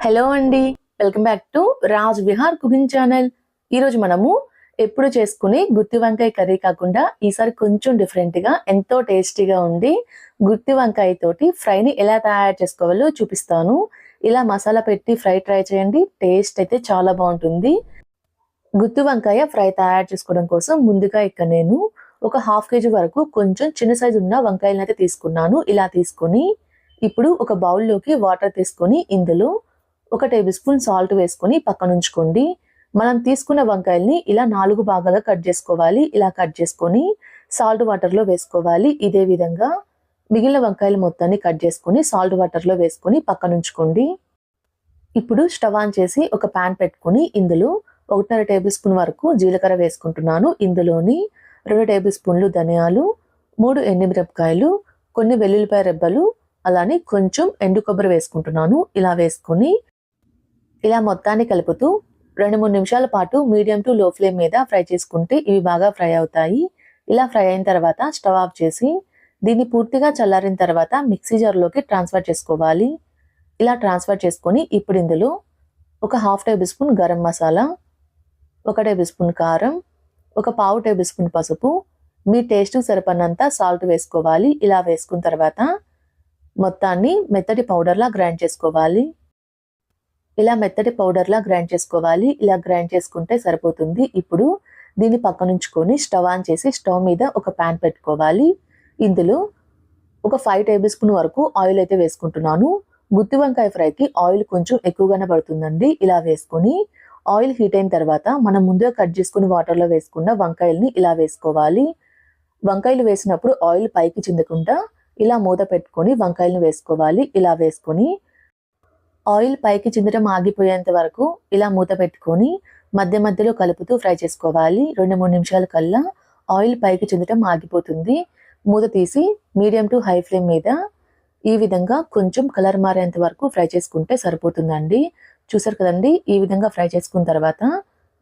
Hello అండి. Welcome back to Raj Vihar cooking channel ఈరోజు మనము ఎప్పుడు చేసుకుని గుత్తి వంకాయ కర్రీ కాకుండా ఈసారి కొంచెం డిఫరెంట్గా ఎంతో టేస్టీగా ఉండి గుత్తి వంకాయ తోటి ఫ్రైని ఎలా తయారు చేసుకోవాలో చూపిస్తాను. ఇలా మసాలా పెట్టి ఫ్రై ట్రై చేయండి. టేస్ట్ అయితే చాలా బాగుంటుంది. గుత్తి వంకాయ ఫ్రై తయారు చేసుకోవడం కోసం ముందుగా ఇక్కడ నేను ఒక హాఫ్ కేజీ వరకు కొంచెం చిన్న సైజు ఉన్న వంకాయలను అయితే తీసుకున్నాను. ఇలా తీసుకొని ఇప్పుడు ఒక బౌల్లోకి వాటర్ తీసుకొని ఇందులో ఒక టేబుల్ స్పూన్ సాల్ట్ వేసుకొని పక్కన ఉంచుకోండి. మనం తీసుకున్న వంకాయల్ని ఇలా నాలుగు భాగాలుగా కట్ చేసుకోవాలి. ఇలా కట్ చేసుకొని సాల్ట్ వాటర్లో వేసుకోవాలి. ఇదే విధంగా మిగిలిన వంకాయలు మొత్తాన్ని కట్ చేసుకొని సాల్ట్ వాటర్లో వేసుకొని పక్కన ఉంచుకోండి. ఇప్పుడు స్టవ్ ఆన్ చేసి ఒక ప్యాన్ పెట్టుకొని ఇందులో ఒకటిన్నర టేబుల్ స్పూన్ వరకు జీలకర్ర వేసుకుంటున్నాను. ఇందులోని రెండు టేబుల్ స్పూన్లు ధనియాలు మూడు ఎండుమిరపకాయలు కొన్ని వెల్లుల్లిపాయ రెబ్బలు అలానే కొంచెం ఎండు కొబ్బరి వేసుకుంటున్నాను. ఇలా వేసుకొని ఇలా మొత్తాన్ని కలుపుతూ రెండు మూడు నిమిషాల పాటు మీడియం టు లో ఫ్లేమ్ మీద ఫ్రై చేసుకుంటే ఇవి బాగా ఫ్రై అవుతాయి. ఇలా ఫ్రై అయిన తర్వాత స్టవ్ ఆఫ్ చేసి దీన్ని పూర్తిగా చల్లారిన తర్వాత మిక్సీ జార్లోకి ట్రాన్స్ఫర్ చేసుకోవాలి. ఇలా ట్రాన్స్ఫర్ చేసుకొని ఇప్పుడు ఇందులో ఒక half tablespoon garam masala ఒక టేబుల్ స్పూన్ కారం ఒక పావు టేబుల్ స్పూన్ పసుపు మీ టేస్ట్ సరిపడినంత సాల్ట్ వేసుకోవాలి. ఇలా వేసుకున్న తర్వాత మొత్తాన్ని మెత్తటి పౌడర్లా గ్రైండ్ చేసుకోవాలి. ఇలా మెత్తటి పౌడర్లా గ్రైండ్ చేసుకోవాలి. ఇలా గ్రైండ్ చేసుకుంటే సరిపోతుంది. ఇప్పుడు దీన్ని పక్కనుంచుకొని స్టవ్ ఆన్ చేసి స్టవ్ మీద ఒక ప్యాన్ పెట్టుకోవాలి. ఇందులో ఒక ఫైవ్ టేబుల్ స్పూన్ వరకు ఆయిల్ అయితే వేసుకుంటున్నాను. గుత్తి వంకాయ ఫ్రైకి ఆయిల్ కొంచెం ఎక్కువగానే పడుతుందండి. ఇలా వేసుకొని ఆయిల్ హీట్ అయిన తర్వాత మనం ముందుగా కట్ చేసుకుని వాటర్లో వేసుకున్న వంకాయల్ని ఇలా వేసుకోవాలి. వంకాయలు వేసినప్పుడు ఆయిల్ పైకి చిందకుండా ఇలా మూత పెట్టుకొని వంకాయలను వేసుకోవాలి. ఇలా వేసుకొని ఆయిల్ పైకి చిందటం ఆగిపోయేంత వరకు ఇలా మూత పెట్టుకొని మధ్య మధ్యలో కలుపుతూ ఫ్రై చేసుకోవాలి. రెండు మూడు నిమిషాల కల్లా ఆయిల్ పైకి చిందటం ఆగిపోతుంది. మూత తీసి మీడియం టు హై ఫ్లేమ్ మీద ఈ విధంగా కొంచెం కలర్ మారేంత వరకు ఫ్రై చేసుకుంటే సరిపోతుందండి. చూసారు కదండి? ఈ విధంగా ఫ్రై చేసుకున్న తర్వాత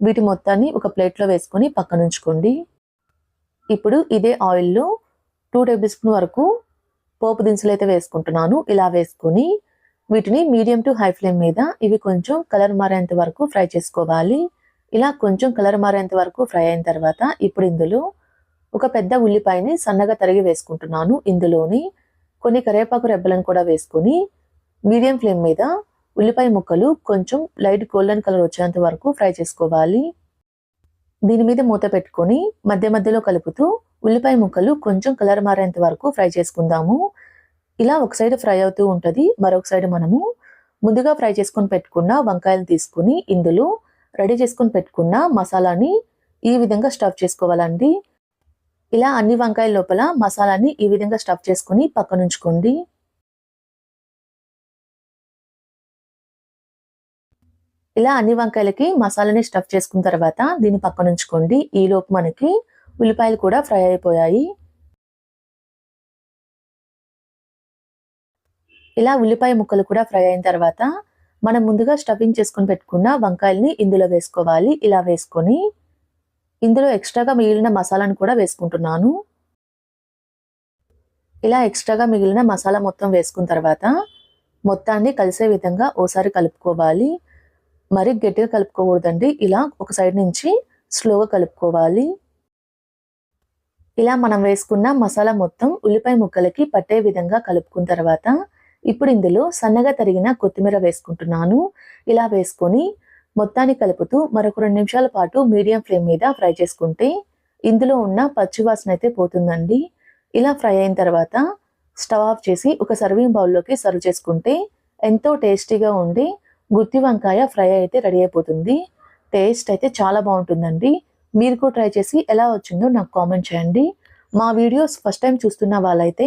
వీటి మొత్తాన్ని ఒక ప్లేట్లో వేసుకొని పక్కన ఉంచుకోండి. ఇప్పుడు ఇదే ఆయిల్లో టూ టేబుల్ స్పూన్ వరకు పోపు దినుసులు అయితే వేసుకుంటున్నాను. ఇలా వేసుకొని వీటిని మీడియం టు హై ఫ్లేమ్ మీద ఇవి కొంచెం కలర్ మారేంత వరకు ఫ్రై చేసుకోవాలి. ఇలా కొంచెం కలర్ మారేంత వరకు ఫ్రై అయిన తర్వాత ఇప్పుడు ఇందులో ఒక పెద్ద ఉల్లిపాయని సన్నగా తరిగి వేసుకుంటున్నాను ఇందులోని కొన్ని కరివేపాకు రెబ్బలను కూడా వేసుకొని మీడియం ఫ్లేమ్ మీద ఉల్లిపాయ ముక్కలు కొంచెం లైట్ గోల్డెన్ కలర్ వచ్చేంత వరకు ఫ్రై చేసుకోవాలి. దీని మీద మూత పెట్టుకొని మధ్య మధ్యలో కలుపుతూ ఉల్లిపాయ ముక్కలు కొంచెం కలర్ మారేంత వరకు ఫ్రై చేసుకుందాము. ఇలా ఒక సైడ్ ఫ్రై అవుతూ ఉంటుంది. మరొక సైడ్ మనము ముందుగా ఫ్రై చేసుకొని పెట్టుకున్న వంకాయలు తీసుకుని ఇందులో రెడీ చేసుకొని పెట్టుకున్న మసాలాని ఈ విధంగా స్టఫ్ చేసుకోవాలండి. ఇలా అన్ని వంకాయల లోపల మసాలాని ఈ విధంగా స్టఫ్ చేసుకుని పక్కనుంచుకోండి ఇలా అన్ని వంకాయలకి మసాలాని స్టఫ్ చేసుకున్న తర్వాత దీన్ని పక్కనుంచుకోండి ఈలోపు ఈ లోపు మనకి ఉల్లిపాయలు కూడా ఫ్రై అయిపోయాయి. ఇలా ఉల్లిపాయ ముక్కలు కూడా ఫ్రై అయిన తర్వాత మనం ముందుగా స్టఫింగ్ చేసుకొని పెట్టుకున్న వంకాయల్ని ఇందులో వేసుకోవాలి. ఇలా వేసుకొని ఇందులో ఎక్స్ట్రాగా మిగిలిన మసాలాను కూడా వేసుకుంటున్నాను. ఇలా ఎక్స్ట్రాగా మిగిలిన మసాలా మొత్తం వేసుకున్న తర్వాత మొత్తాన్ని కలిసే విధంగా ఓసారి కలుపుకోవాలి. మరి గట్టిగా కలుపుకోకూడదండి. ఇలా ఒక సైడ్ నుంచి స్లోగా కలుపుకోవాలి. ఇలా మనం వేసుకున్న మసాలా మొత్తం ఉల్లిపాయ ముక్కలకి పట్టే విధంగా కలుపుకున్న తర్వాత ఇప్పుడు ఇందులో సన్నగా తరిగిన కొత్తిమీర వేసుకుంటున్నాను. ఇలా వేసుకొని మొత్తాన్ని కలుపుతూ మరొక రెండు నిమిషాల పాటు మీడియం ఫ్లేమ్ మీద ఫ్రై చేసుకుంటే ఇందులో ఉన్న పచ్చివాసన అయితే పోతుందండి. ఇలా ఫ్రై అయిన తర్వాత స్టవ్ ఆఫ్ చేసి ఒక సర్వింగ్ బౌల్లోకి సర్వ్ చేసుకుంటే ఎంతో టేస్టీగా ఉండి గుత్తి వంకాయ ఫ్రై అయితే రెడీ అయిపోతుంది. టేస్ట్ అయితే చాలా బాగుంటుందండి. మీరు కూడా ట్రై చేసి ఎలా వచ్చిందో నాకు కామెంట్ చేయండి. మా వీడియోస్ ఫస్ట్ టైం చూస్తున్న వాళ్ళైతే